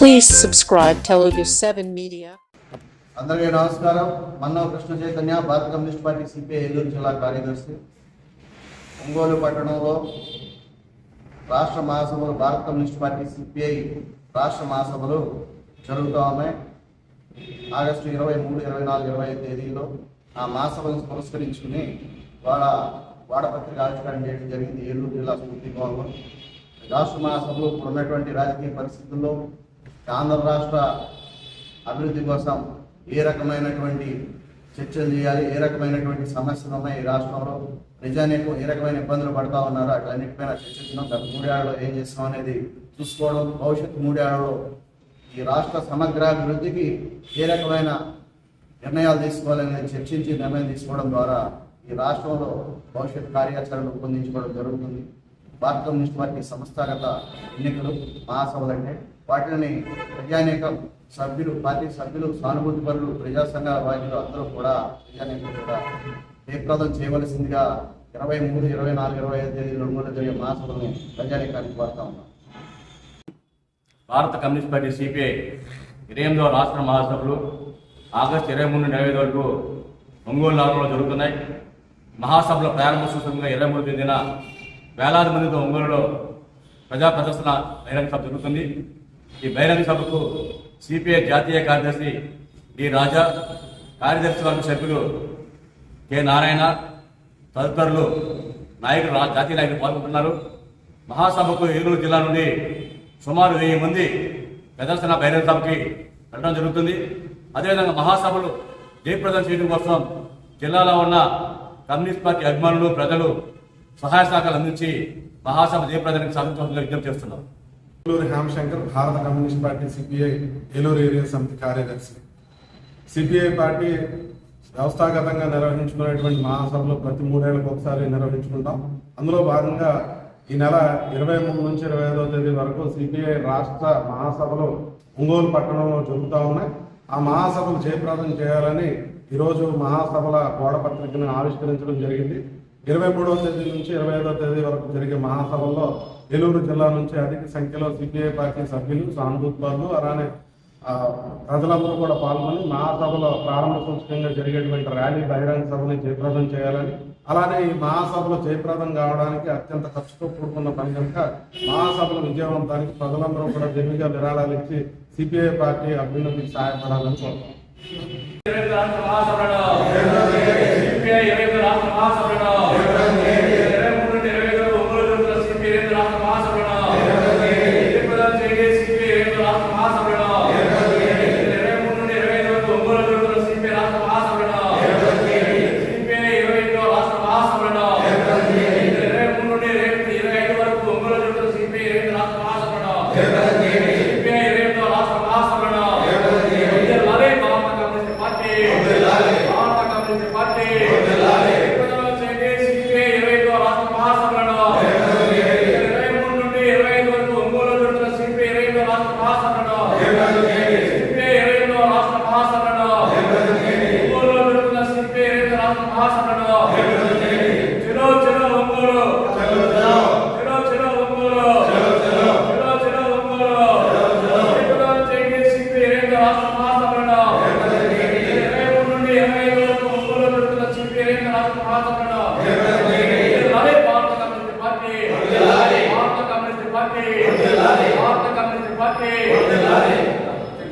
Please subscribe Telugu 7 Media. అందరికీ నమస్కారం. మన్నవ కృష్ణ చైతన్య భారత కమ్యూనిస్ట్ పార్టీ సిపిఐ ఏలూరు జిల్లా కార్యదర్శి. ఒంగోలు పట్టణంలో రాష్ట్ర మహాసభలు భారత కమ్యూనిస్ట్ పార్టీ సిపిఐ రాష్ట్ర మహాసభలు జరుగుతూ ఉన్నాయి. ఆగస్టు ఇరవై మూడు ఇరవై నాలుగు ఇరవై ఐదు తేదీలో ఆ మహాసభను పురస్కరించుకుని వాడ వాడపత్రిక ఆవిష్కరణ చేయడం జరిగింది. ఏలూరు జిల్లా స్ఫూర్తి భవన్లో రాష్ట్ర మహాసభలో ఇప్పుడు ఉన్నటువంటి రాజకీయ పరిస్థితుల్లో ఆంధ్ర రాష్ట్ర అభివృద్ధి కోసం ఏ రకమైనటువంటి చర్చలు చేయాలి ఏ రకమైనటువంటి సమస్యలు ఉన్నాయి ఈ రాష్ట్రంలో? నిజానికి ఏ రకమైన ఇబ్బందులు పడతా ఉన్నారు అట్లన్నిటిపైన చర్చించడం గత మూడేళ్ళలో ఏం చేస్తాం అనేది చూసుకోవడం భవిష్యత్తు మూడేళ్ళలో ఈ రాష్ట్ర సమగ్రాభివృద్ధికి ఏ రకమైన నిర్ణయాలు తీసుకోవాలనేది చర్చించి నిర్ణయం తీసుకోవడం ద్వారా ఈ రాష్ట్రంలో భవిష్యత్ కార్యాచరణ రూపొందించుకోవడం జరుగుతుంది. భారత కమ్యూనిస్ట్ పార్టీ సంస్థాగత ఎన్నికలు మహాసభలు అంటే వాటిని ప్రజానేక సభ్యులు పార్టీ సభ్యులు సానుభూతి పరులు ప్రజా సంఘాల బాధ్యులు అందరూ కూడా ప్రజానేక కూడా జయప్రదం చేయవలసిందిగా ఇరవై మూడు ఇరవై నాలుగు ఇరవై ఐదు తేదీలు రెండు మూడు జరిగే మహాసభలను ప్రజానేకానికి కోరుతా ఉన్నాం. భారత కమ్యూనిస్ట్ పార్టీ సిపిఐ ఇరవై ఎనిమిదవ రాష్ట్ర మహాసభలు ఆగస్టు ఇరవై మూడు నుండి ఇరవై ఐదు వరకు ఒంగోలు నగరంలో జరుగుతున్నాయి. మహాసభల ప్రారంభ సూచనగా ఇరవై మూడు తేదీన వేలాది మందితో ఒంగోలులో ప్రజా ప్రదర్శన బహిరంగ సభ జరుగుతుంది. ఈ బహిరంగ సభకు సిపిఐ జాతీయ కార్యదర్శి డి రాజా కార్యదర్శి వర్గ సభ్యులు కె నారాయణ తదితరులు నాయకులు జాతీయ నాయకులు పాల్గొంటున్నారు. మహాసభకు ఏలూరు జిల్లా నుండి సుమారు వెయ్యి మంది ప్రదర్శన బహిరంగ సభకి వెళ్ళడం జరుగుతుంది. అదేవిధంగా మహాసభలు జయప్రదం చేయడం కోసం జిల్లాలో ఉన్న కమ్యూనిస్ట్ పార్టీ అభిమానులు ప్రజలు సహాయ సహకారాలు అందించి మహాసభ జయప్రదానికి సాధించడం విజ్ఞప్తి చేస్తున్నారు ఏలూరు హ్యామశంకర్ భారత communist party CPI Eluru area సమితి కార్యదర్శి. సిపిఐ పార్టీ వ్యవస్థాగతంగా నిర్వహించుకునేటువంటి మహాసభలు ప్రతి మూడేళ్ళకు ఒకసారి నిర్వహించుకుంటాం. అందులో భాగంగా ఈ నెల ఇరవై మూడు నుంచి ఇరవై ఐదో తేదీ వరకు సిపిఐ రాష్ట్ర మహాసభలు ఒంగోలు పట్టణంలో జరుగుతూ ఉన్నాయి. ఆ మహాసభలు జయప్రదం చేయాలని ఈరోజు మహాసభల గోడ పత్రికను ఆవిష్కరించడం జరిగింది. ఇరవై మూడవ తేదీ నుంచి ఇరవై ఐదవ తేదీ వరకు జరిగే మహాసభల్లో ఏలూరు జిల్లా నుంచి అధిక సంఖ్యలో సిపిఐ పార్టీ సభ్యులు సానుభూతులు అలానే ప్రజలందరూ కూడా పాల్గొని మహాసభలో ప్రారంభ సూచకంగా జరిగేటువంటి ర్యాలీ బహిరంగ సభని జయప్రదం చేయాలని అలానే ఈ మహాసభలు జయప్రదం కావడానికి అత్యంత ఖర్చుతో కూడుకున్న పని కనుక మహాసభలో విజయవంతానికి ప్రజలందరూ కూడా జమిగా విరాళాలు ఇచ్చి సిపిఐ పార్టీ అభ్యున్నతికి సహాయపడాలని కోరుతున్నాం. రాష్ట్ర రాష్ట్ర మహాసభలలో ఇరవై మూడు నుండి ఇరవై ఐదు వరకు ఒంగోలు జరుగుతున్న సిపిఐ రాష్ట్ర వర్ధిల్లాలి భారత కమ్యూనిస్ట్ పార్టీ. భారత కమ్యూనిస్ట్ పార్టీ. భారత కమ్యూనిస్ట్ పార్టీ.